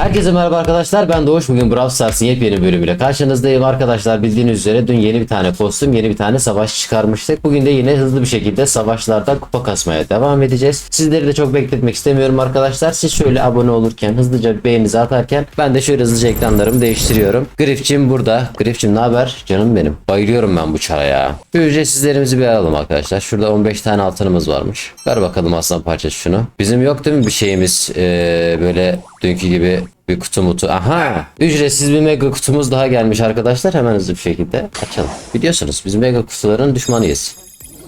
Herkese merhaba arkadaşlar ben Doğuş. Bugün Brawl Stars'ın yepyeni bölümüyle karşınızdayım. Arkadaşlar bildiğiniz üzere dün yeni bir tane kostüm yeni bir tane savaş çıkarmıştık. Bugün de yine hızlı bir şekilde savaşlarda kupa kasmaya devam edeceğiz. Sizleri de çok bekletmek istemiyorum arkadaşlar. Siz şöyle abone olurken hızlıca bir beğeninizi atarken ben de şöyle hızlıca ekranlarımı değiştiriyorum. Grifçim burada. Grifçim ne haber? Canım benim. Bayılıyorum ben bu çara ya. Ücretsizlerimizi bir alalım arkadaşlar. Şurada 15 tane altınımız varmış. Ver bakalım aslan parçası şunu. Bizim yok değil mi bir şeyimiz ee, böyle dünkü gibi bir kutu mutu. Aha! Ücretsiz bir mega kutumuz daha gelmiş arkadaşlar. Hemen hızlı bir şekilde açalım. Biliyorsunuz biz mega kutuların düşmanıyız.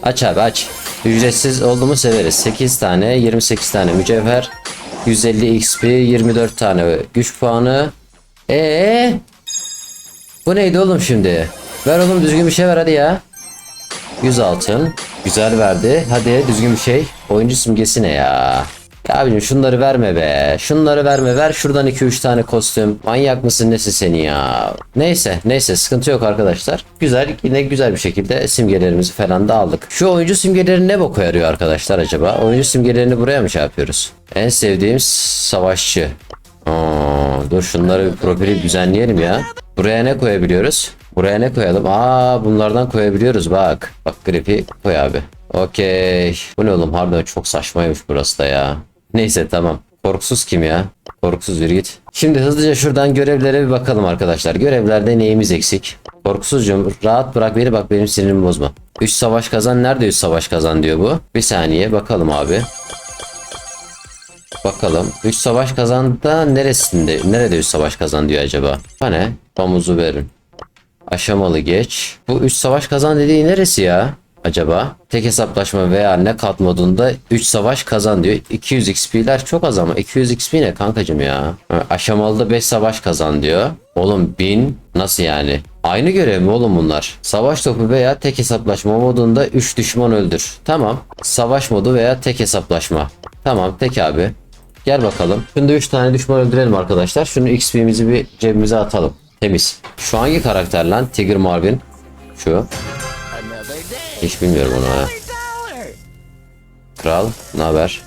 Aç abi aç. Ücretsiz olduğumu severiz. 8 tane, 28 tane mücevher, 150 XP, 24 tane güç puanı. Ee? Bu neydi oğlum şimdi? Ver oğlum düzgün bir şey ver hadi ya. 100 altın. Güzel verdi. Hadi düzgün bir şey. Oyuncu simgesi ne ya? Ya abicim şunları verme be. Şunları verme. Ver şuradan 2-3 tane kostüm. Manyak mısın nesin seni ya? Neyse neyse sıkıntı yok arkadaşlar. Güzel yine güzel bir şekilde simgelerimizi falan da aldık. Şu oyuncu simgeleri ne boka yarıyor arkadaşlar acaba? Oyuncu simgelerini buraya mı şey yapıyoruz? En sevdiğim savaşçı. Aa, dur şunları profili düzenleyelim ya. Buraya ne koyabiliyoruz? Buraya ne koyalım? Aa bunlardan koyabiliyoruz bak. Bak gripi koy abi. Okey. Bu ne oğlum harbiden çok saçmaymış burası da ya. Neyse tamam. Korkusuz kim ya? Korkusuz yürü git. Şimdi hızlıca şuradan görevlere bir bakalım arkadaşlar. Görevlerde neyimiz eksik? Korkusuzcum rahat bırak beni bak benim sinirimi bozma. 3 savaş kazan nerede 3 savaş kazan diyor bu. Bir saniye bakalım abi. Bakalım. 3 savaş kazandı da neresinde? Nerede 3 savaş kazan diyor acaba? Ha ne? Pamuzu verin. Aşamalı geç. Bu 3 savaş kazan dediği neresi ya? Acaba tek hesaplaşma veya ne kat modunda 3 savaş kazan diyor. 200 XP'ler çok az ama 200 XP ne kankacım ya? Ha, Aşamalıda 5 savaş kazan diyor. Oğlum 1000 nasıl yani? Aynı görev mi oğlum bunlar? Savaş topu veya tek hesaplaşma modunda 3 düşman öldür. Tamam. Savaş modu veya tek hesaplaşma. Tamam tek abi. Gel bakalım. Şimdi 3 tane düşman öldürelim arkadaşlar. Şunu XP'mizi bir cebimize atalım. Temiz. Şu hangi karakter lan? Tiger Marvin. Şu. Hiç bilmiyorum onu ha. Kral, ne haber?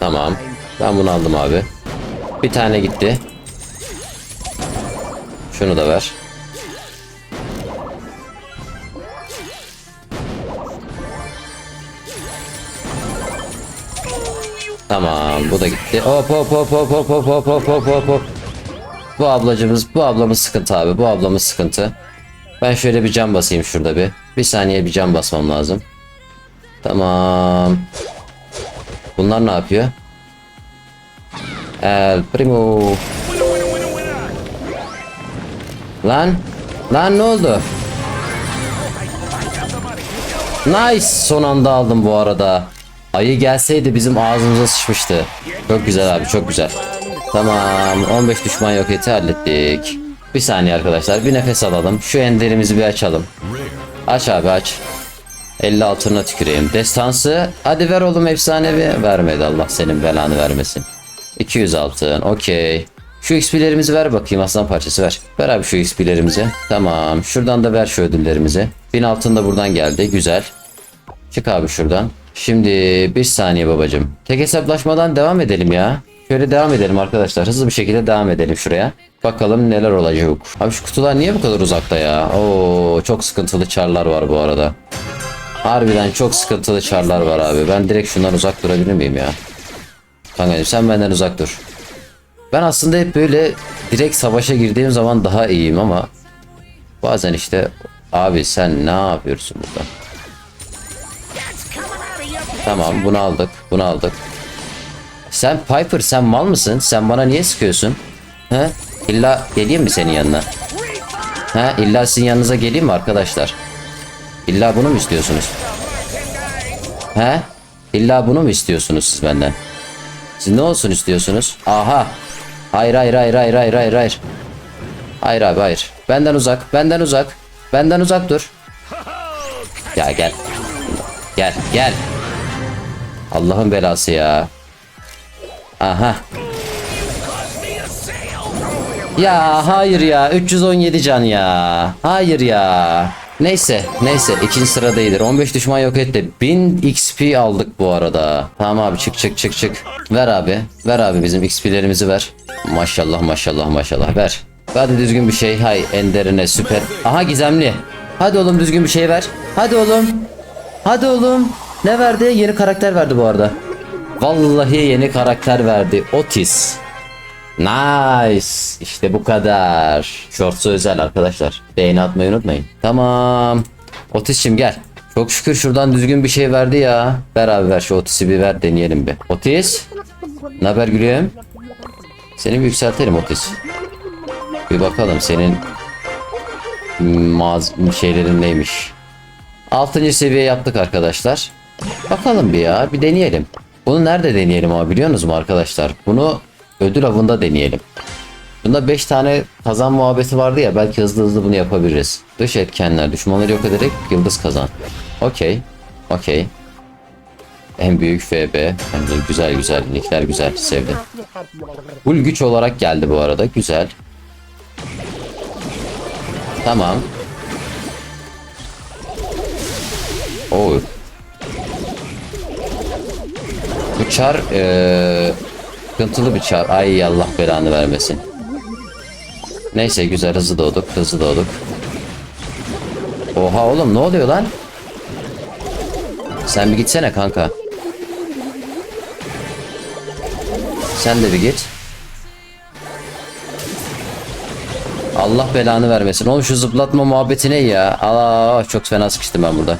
Tamam. Ben bunu aldım abi. Bir tane gitti. Şunu da ver. Tamam, bu da gitti. Hop hop hop hop hop hop hop hop hop hop. Bu ablacımız, bu ablamız sıkıntı abi. Bu ablamız sıkıntı. Ben şöyle bir cam basayım şurada bir. Bir saniye bir cam basmam lazım. Tamam. Bunlar ne yapıyor? El primo. Lan. Lan ne oldu? Nice. Son anda aldım bu arada. Ayı gelseydi bizim ağzımıza sıçmıştı. Çok güzel abi çok güzel. Tamam 15 düşman yok eti hallettik. Bir saniye arkadaşlar bir nefes alalım. Şu enderimizi bir açalım. Aç abi aç. 50 altına tüküreyim. Destansı. Hadi ver oğlum efsanevi. Vermedi Allah senin belanı vermesin. 200 altın. Okey. Şu XP'lerimizi ver bakayım aslan parçası ver. Ver abi şu XP'lerimizi. Tamam. Şuradan da ver şu ödüllerimizi. 1000 altın da buradan geldi. Güzel. Çık abi şuradan. Şimdi bir saniye babacım. Tek hesaplaşmadan devam edelim ya. Şöyle devam edelim arkadaşlar. Hızlı bir şekilde devam edelim şuraya. Bakalım neler olacak. Abi şu kutular niye bu kadar uzakta ya? Oo çok sıkıntılı çarlar var bu arada. Harbiden çok sıkıntılı çarlar var abi. Ben direkt şundan uzak durabilir miyim ya? Kankacığım sen benden uzak dur. Ben aslında hep böyle direkt savaşa girdiğim zaman daha iyiyim ama bazen işte abi sen ne yapıyorsun burada? Tamam bunu aldık. Bunu aldık. Sen Piper sen mal mısın? Sen bana niye sıkıyorsun? He? İlla geleyim mi senin yanına? He? İlla sizin yanınıza geleyim mi arkadaşlar? İlla bunu mu istiyorsunuz? He? İlla bunu mu istiyorsunuz siz benden? Siz ne olsun istiyorsunuz? Aha. Hayır hayır hayır hayır hayır hayır hayır. Hayır abi hayır. Benden uzak. Benden uzak. Benden uzak dur. Ya gel. Gel gel. Allah'ın belası ya. Aha. Ya hayır ya 317 can ya. Hayır ya. Neyse neyse ikinci sırada iyidir. 15 düşman yok etti. 1000 XP aldık bu arada. Tamam abi çık çık çık çık. Ver abi. Ver abi bizim XP'lerimizi ver. Maşallah maşallah maşallah ver. Hadi düzgün bir şey. Hay enderine süper. Aha gizemli. Hadi oğlum düzgün bir şey ver. Hadi oğlum. Hadi oğlum. Ne verdi? Yeni karakter verdi bu arada. Vallahi yeni karakter verdi. Otis. Nice. İşte bu kadar. Shorts'u özel arkadaşlar. Beğeni atmayı unutmayın. Tamam. Otis'cim gel. Çok şükür şuradan düzgün bir şey verdi ya. Ver abi ver şu Otis'i bir ver deneyelim bir. Otis. Ne haber gülüm? Seni bir yükseltelim Otis. Bir bakalım senin maz şeylerin neymiş. 6. seviye yaptık arkadaşlar. Bakalım bir ya bir deneyelim. Bunu nerede deneyelim abi biliyor musunuz arkadaşlar? Bunu ödül avında deneyelim. Bunda 5 tane kazan muhabbeti vardı ya belki hızlı hızlı bunu yapabiliriz. Dış etkenler düşmanları yok ederek yıldız kazan. Okey. Okey. En büyük FB. Hem de güzel güzel. Nickler güzel. Sevdim. Full güç olarak geldi bu arada. Güzel. Tamam. Oo. Bu çar eee sıkıntılı bir çar. Ay Allah belanı vermesin. Neyse güzel hızlı doğduk hızlı doğduk. Oha oğlum ne oluyor lan? Sen bir gitsene kanka. Sen de bir git. Allah belanı vermesin. Oğlum şu zıplatma muhabbeti ne ya? Aa çok fena sıkıştım ben burada.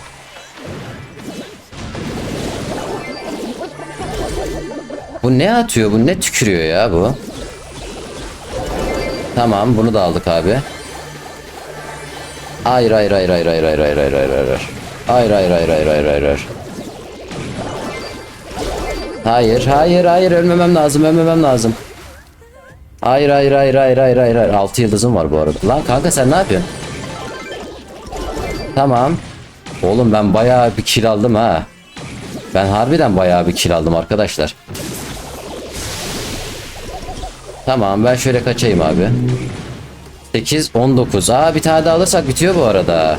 Bu ne atıyor? Bu ne tükürüyor ya bu? Tamam bunu da aldık abi. Hayır hayır hayır hayır hayır hayır hayır hayır hayır hayır. Hayır hayır hayır hayır hayır hayır hayır. Hayır hayır hayır ölmemem lazım ölmemem lazım. Hayır hayır hayır hayır hayır hayır hayır. 6 yıldızım var bu arada. Lan kanka sen ne yapıyorsun? Tamam. Oğlum ben bayağı bir kill aldım ha. Ben harbiden bayağı bir kill aldım arkadaşlar. Tamam ben şöyle kaçayım abi. 8 19. Aa bir tane daha alırsak bitiyor bu arada.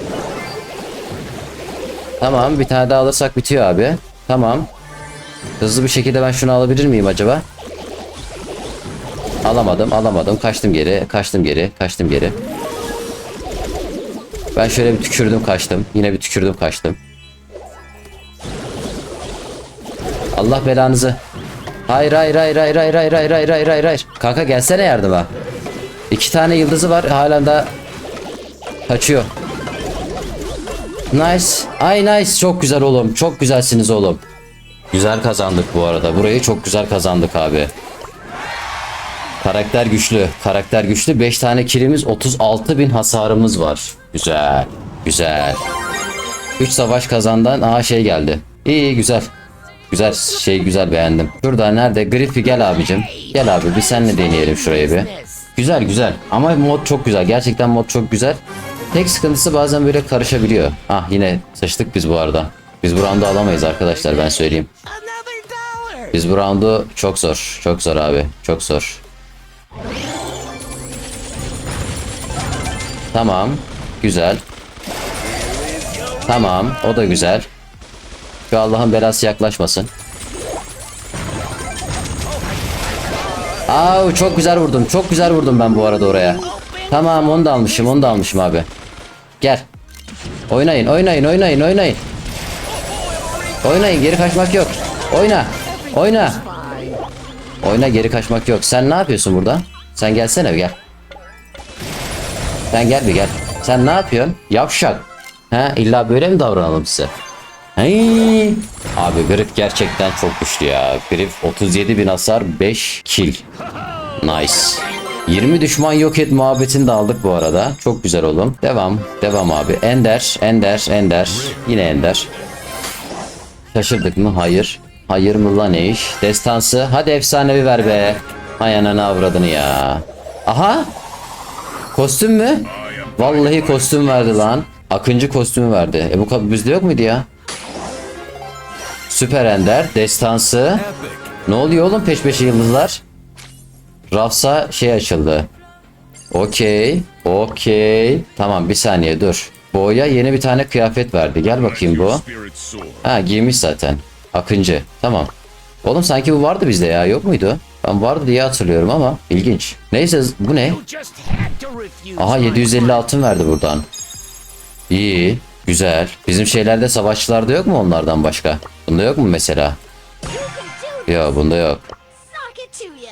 Tamam bir tane daha alırsak bitiyor abi. Tamam. Hızlı bir şekilde ben şunu alabilir miyim acaba? Alamadım, alamadım. Kaçtım geri, kaçtım geri, kaçtım geri. Ben şöyle bir tükürdüm, kaçtım. Yine bir tükürdüm, kaçtım. Allah belanızı. Hayır, hayır, hayır, hayır, hayır, hayır, hayır, hayır, hayır, hayır, hayır. Kanka gelsene yardıma. İki tane yıldızı var, halen da kaçıyor. Nice. Ay nice. Çok güzel oğlum. Çok güzelsiniz oğlum. Güzel kazandık bu arada. Burayı çok güzel kazandık abi. Karakter güçlü. Karakter güçlü. 5 tane kilimiz 36 bin hasarımız var. Güzel. Güzel. 3 savaş kazandan aha şey geldi. İyi iyi güzel. Güzel şey güzel beğendim. Şurada nerede? Griffy gel abicim. Gel abi bir senle deneyelim şurayı bir. Güzel güzel. Ama mod çok güzel. Gerçekten mod çok güzel. Tek sıkıntısı bazen böyle karışabiliyor. Ah yine sıçtık biz bu arada. Biz bu roundu alamayız arkadaşlar ben söyleyeyim. Biz bu roundu çok zor. Çok zor abi. Çok zor. Tamam. Güzel. Tamam. O da güzel. Şu Allah'ın belası yaklaşmasın. Aa çok güzel vurdum. Çok güzel vurdum ben bu arada oraya. Tamam onu da almışım. Onu da almışım abi. Gel. Oynayın, oynayın, oynayın, oynayın. Oynayın, geri kaçmak yok. Oyna. Oyna. Oyna geri kaçmak yok. Sen ne yapıyorsun burada? Sen gelsene gel. Sen gel bir gel. Sen ne yapıyorsun? Yavşak. Ha illa böyle mi davranalım size? Hey. Abi Grif gerçekten çok güçlü ya. Grif 37 bin hasar 5 kill. Nice. 20 düşman yok et muhabbetini de aldık bu arada. Çok güzel oğlum. Devam. Devam abi. Ender. Ender. Ender. Yine Ender. Şaşırdık mı? Hayır. Hayır mı lan iş? Destansı. Hadi efsanevi ver be. Hay ananı avradını ya. Aha. Kostüm mü? Vallahi kostüm verdi lan. Akıncı kostümü verdi. E bu bizde yok muydu ya? Süper Ender. Destansı. Ne oluyor oğlum peş peşe yıldızlar? Rafsa şey açıldı. Okey. Okey. Tamam bir saniye dur. Boğa'ya yeni bir tane kıyafet verdi. Gel bakayım bu. Ha giymiş zaten. Akıncı. Tamam. Oğlum sanki bu vardı bizde ya. Yok muydu? Ben vardı diye hatırlıyorum ama ilginç. Neyse bu ne? Aha my 750 altın verdi buradan. İyi. Güzel. Bizim şeylerde savaşçılarda yok mu onlardan başka? Bunda yok mu mesela? Yok bunda yok.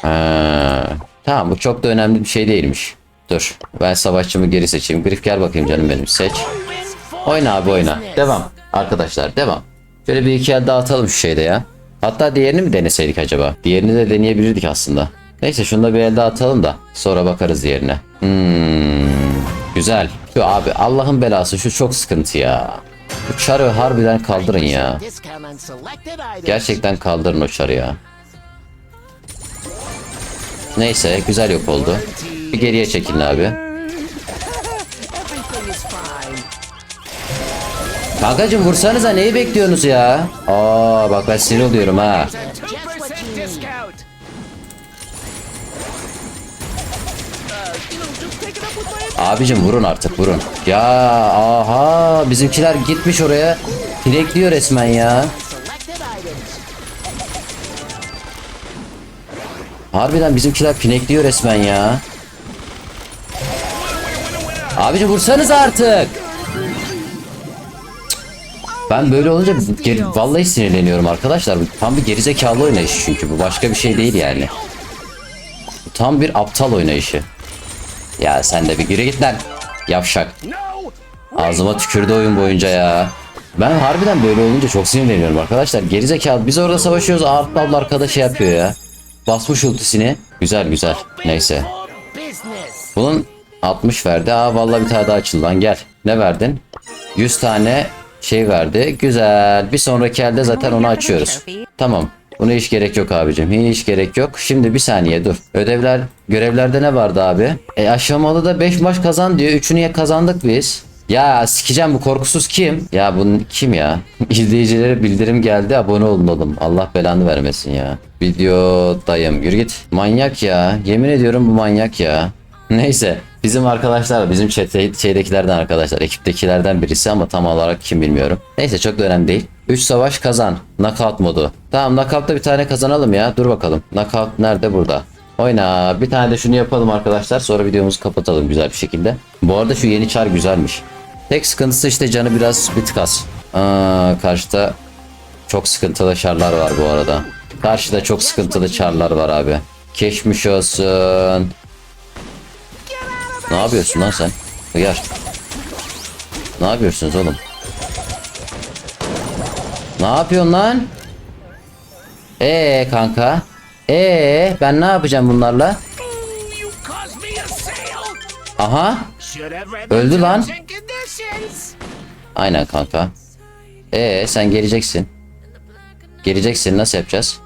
Ha, tamam bu çok da önemli bir şey değilmiş. Dur ben savaşçımı geri seçeyim. Grif gel bakayım canım benim seç. Oyna abi oyna. Devam. Arkadaşlar devam. Şöyle bir iki el daha atalım şu şeyde ya. Hatta diğerini mi deneseydik acaba? Diğerini de deneyebilirdik aslında. Neyse şunu da bir el daha atalım da sonra bakarız diğerine. Hmm, güzel. Şu abi Allah'ın belası şu çok sıkıntı ya. Bu çarı harbiden kaldırın ya. Gerçekten kaldırın o çarı ya. Neyse güzel yok oldu. Bir geriye çekilin abi. Kankacım vursanıza neyi bekliyorsunuz ya? Aa bak ben sinir oluyorum ha. Abicim vurun artık vurun. Ya aha bizimkiler gitmiş oraya. Pilekliyor resmen ya. Harbiden bizimkiler pinekliyor resmen ya. Abicim vursanız artık. Ben böyle olunca vallahi sinirleniyorum arkadaşlar. Tam bir gerizekalı oynayışı çünkü bu başka bir şey değil yani. Tam bir aptal oynayışı. Ya sen de bir geri git lan. Yavşak. Ağzıma tükürdü oyun boyunca ya. Ben harbiden böyle olunca çok sinirleniyorum arkadaşlar. Gerizekalı biz orada savaşıyoruz. Artlı abla arkada şey yapıyor ya. Basmış ultisini. Güzel güzel. Neyse. Bunun 60 verdi. Aa vallahi bir tane daha açıldı lan gel. Ne verdin? 100 tane şey verdi. Güzel. Bir sonraki elde zaten onu açıyoruz. Tamam. Buna hiç gerek yok abicim. Hiç gerek yok. Şimdi bir saniye dur. Ödevler, görevlerde ne vardı abi? E aşamalı da 5 maç kazan diyor. 3'ünü ya kazandık biz. Ya sikeceğim bu korkusuz kim? Ya bu kim ya? İzleyicilere bildirim geldi abone olun oğlum. Allah belanı vermesin ya. Video dayım yürü git. Manyak ya. Yemin ediyorum bu manyak ya. Neyse. Bizim arkadaşlar, bizim chat'te şeydekilerden arkadaşlar, ekiptekilerden birisi ama tam olarak kim bilmiyorum. Neyse çok da önemli değil. 3 savaş kazan. Knockout modu. Tamam knockout'ta bir tane kazanalım ya. Dur bakalım. Knockout nerede? Burada. Oyna. Bir tane de şunu yapalım arkadaşlar. Sonra videomuzu kapatalım güzel bir şekilde. Bu arada şu yeni çar güzelmiş. Tek sıkıntısı işte canı biraz bir tık az. Aa, karşıda çok sıkıntılı çarlar var bu arada. Karşıda çok sıkıntılı çarlar var abi. Keşmiş olsun. Ne yapıyorsun lan sen? Hıyar. Ne yapıyorsunuz oğlum? Ne yapıyorsun lan? Ee kanka. Ee ben ne yapacağım bunlarla? Aha. Öldü lan. Aynen kanka. Ee sen geleceksin. Geleceksin nasıl yapacağız?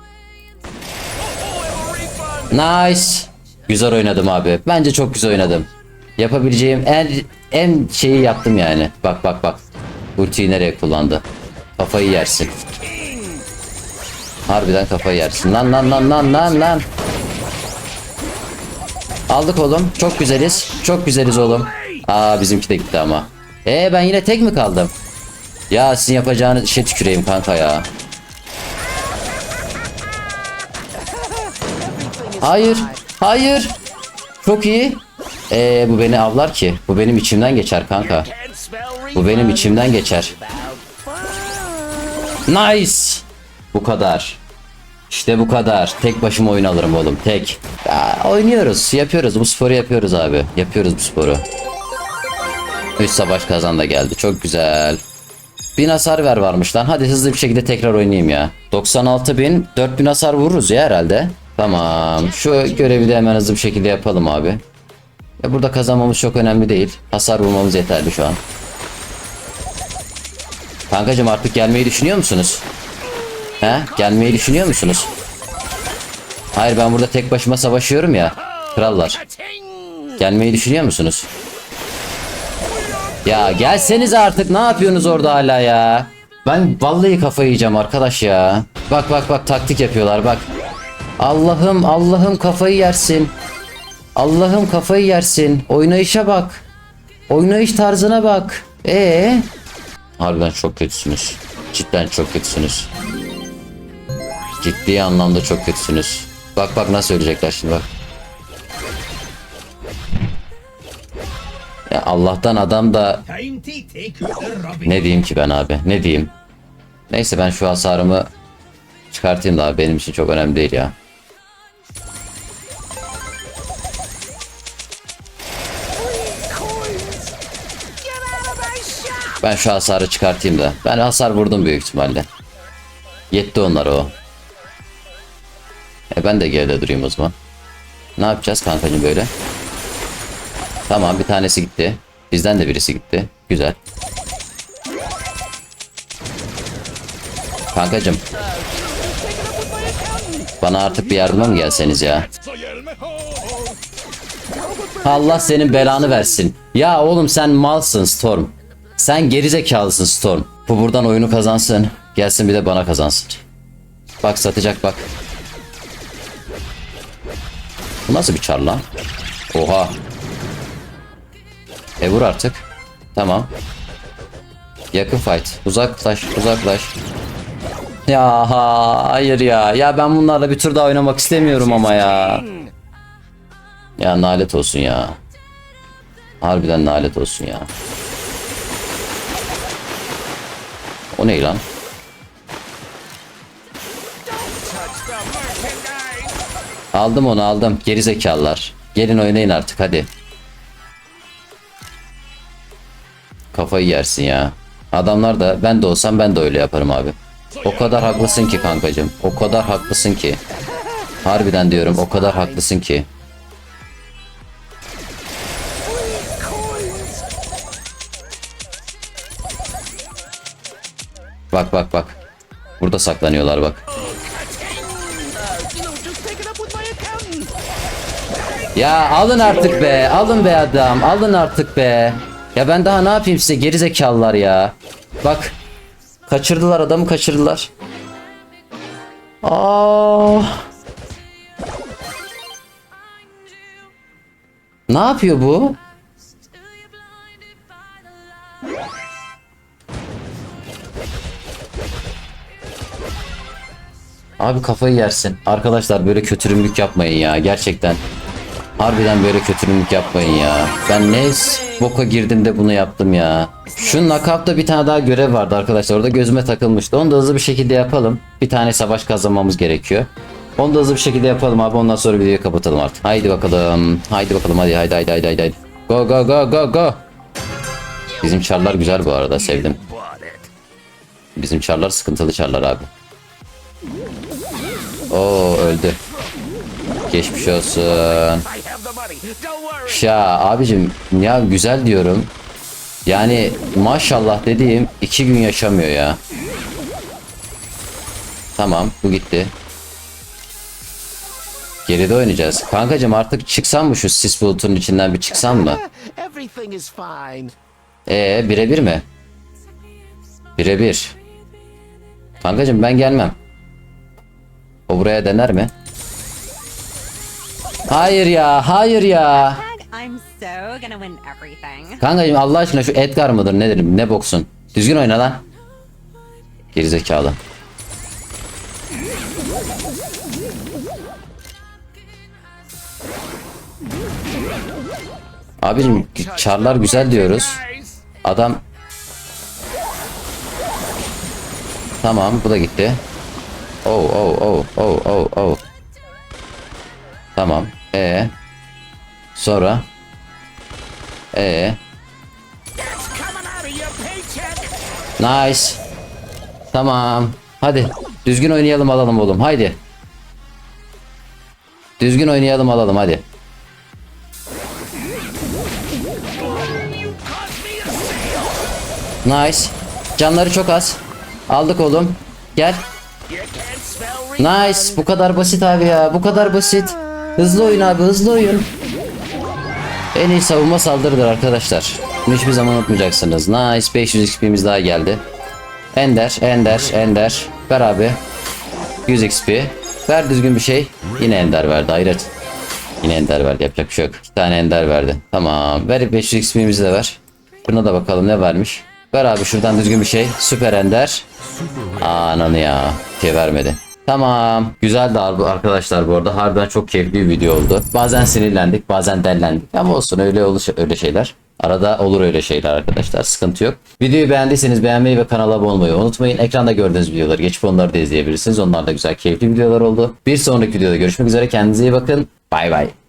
Nice. Güzel oynadım abi. Bence çok güzel oynadım. Yapabileceğim en en şeyi yaptım yani. Bak bak bak. Ultiyi nereye kullandı? Kafayı yersin. Harbiden kafayı yersin. Lan lan lan lan lan lan. Aldık oğlum. Çok güzeliz. Çok güzeliz oğlum. Aa bizimki de gitti ama. Ee ben yine tek mi kaldım? Ya sizin yapacağınız işe tüküreyim kanka ya. Hayır. Hayır. Çok iyi. Ee bu beni avlar ki. Bu benim içimden geçer kanka. Bu benim içimden geçer. Nice. Bu kadar. İşte bu kadar. Tek başıma oyun alırım oğlum. Tek. Ya, oynuyoruz. Yapıyoruz. Bu sporu yapıyoruz abi. Yapıyoruz bu sporu. 3 savaş kazan da geldi. Çok güzel. 1000 hasar ver varmış lan. Hadi hızlı bir şekilde tekrar oynayayım ya. 96 bin. 4000 hasar vururuz ya herhalde. Tamam. Şu görevi de hemen hızlı bir şekilde yapalım abi. Ya burada kazanmamız çok önemli değil. Hasar vurmamız yeterli şu an. Kankacım artık gelmeyi düşünüyor musunuz? He? Gelmeyi düşünüyor musunuz? Hayır ben burada tek başıma savaşıyorum ya. Krallar. Gelmeyi düşünüyor musunuz? Ya gelseniz artık ne yapıyorsunuz orada hala ya? Ben vallahi kafayı yiyeceğim arkadaş ya. Bak bak bak taktik yapıyorlar bak. Allah'ım Allah'ım kafayı yersin. Allah'ım kafayı yersin. Oynayışa bak. Oynayış tarzına bak. Ee? Harbiden çok kötüsünüz. Cidden çok kötüsünüz. Ciddi anlamda çok kötüsünüz. Bak bak nasıl ölecekler şimdi bak. Ya Allah'tan adam da ne diyeyim ki ben abi? Ne diyeyim? Neyse ben şu hasarımı çıkartayım da abi benim için çok önemli değil ya. Ben şu hasarı çıkartayım da. Ben hasar vurdum büyük ihtimalle. Yetti onlara o. E ben de geride durayım o zaman. Ne yapacağız kankacım böyle? Tamam bir tanesi gitti. Bizden de birisi gitti. Güzel. Kankacım. Bana artık bir yardıma mı gelseniz ya? Allah senin belanı versin. Ya oğlum sen malsın Storm. Sen gerizekalısın Storm. Bu buradan oyunu kazansın. Gelsin bir de bana kazansın. Bak satacak bak. Bu nasıl bir çar lan? Oha. E vur artık. Tamam. Yakın fight. Uzaklaş, uzaklaş. Ya hayır ya. Ya ben bunlarla bir tur daha oynamak istemiyorum ama ya. Ya nalet olsun ya. Harbiden nalet olsun ya. O ne lan? Aldım onu aldım. Geri zekalılar. Gelin oynayın artık hadi. Kafayı yersin ya. Adamlar da ben de olsam ben de öyle yaparım abi. O kadar haklısın ki kankacım. O kadar haklısın ki. Harbiden diyorum o kadar haklısın ki. Bak bak bak. Burada saklanıyorlar bak. Ya alın artık be. Alın be adam. Alın artık be. Ya ben daha ne yapayım size gerizekalılar ya. Bak. Kaçırdılar adamı kaçırdılar. Aa. Ne yapıyor bu? Abi kafayı yersin. Arkadaşlar böyle kötürümlük yapmayın ya gerçekten. Harbiden böyle kötürümlük yapmayın ya. Ben ne boka girdim de bunu yaptım ya. Şu knockout'ta bir tane daha görev vardı arkadaşlar. Orada gözüme takılmıştı. Onu da hızlı bir şekilde yapalım. Bir tane savaş kazanmamız gerekiyor. Onu da hızlı bir şekilde yapalım abi. Ondan sonra videoyu kapatalım artık. Haydi bakalım. Haydi bakalım. Hadi haydi haydi haydi haydi. Go go go go go. Bizim çarlar güzel bu arada sevdim. Bizim çarlar sıkıntılı çarlar abi. Oo öldü. Geçmiş olsun. Ya abicim ya güzel diyorum. Yani maşallah dediğim iki gün yaşamıyor ya. Tamam bu gitti. Geride oynayacağız. Kankacım artık çıksam mı şu sis bulutun içinden bir çıksam mı? Ee birebir mi? Birebir. Kankacım ben gelmem. O buraya dener mi? Hayır ya, hayır ya. Kankacım Allah aşkına şu Edgar mıdır nedir ne boksun? Düzgün oyna lan. Gerizekalı. Abicim çarlar güzel diyoruz. Adam Tamam bu da gitti. Oh oh oh oh oh oh. Tamam. E sonra e paycheck. nice. Tamam. Hadi düzgün oynayalım alalım oğlum. Haydi. Düzgün oynayalım alalım hadi. Nice. Canları çok az. Aldık oğlum. Gel. Nice. Bu kadar basit abi ya. Bu kadar basit. Hızlı oyun abi hızlı oyun. En iyi savunma saldırıdır arkadaşlar. Bunu hiçbir zaman unutmayacaksınız. Nice. 500 XP'miz daha geldi. Ender, Ender, Ender. Ver abi. 100 XP. Ver düzgün bir şey. Yine Ender verdi hayret. Yine Ender verdi yapacak bir şey yok. 2 tane Ender verdi. Tamam. Ver 500 XP'mizi de ver. Şuna da bakalım ne vermiş. Ver abi şuradan düzgün bir şey. Süper Ender. Ananı ya. Şey vermedi. Tamam. Güzel de arkadaşlar bu arada. Harbiden çok keyifli bir video oldu. Bazen sinirlendik, bazen dellendik. Ama olsun öyle olur öyle şeyler. Arada olur öyle şeyler arkadaşlar. Sıkıntı yok. Videoyu beğendiyseniz beğenmeyi ve kanala abone olmayı unutmayın. Ekranda gördüğünüz videoları geçip onları da izleyebilirsiniz. Onlar da güzel, keyifli videolar oldu. Bir sonraki videoda görüşmek üzere. Kendinize iyi bakın. Bay bay.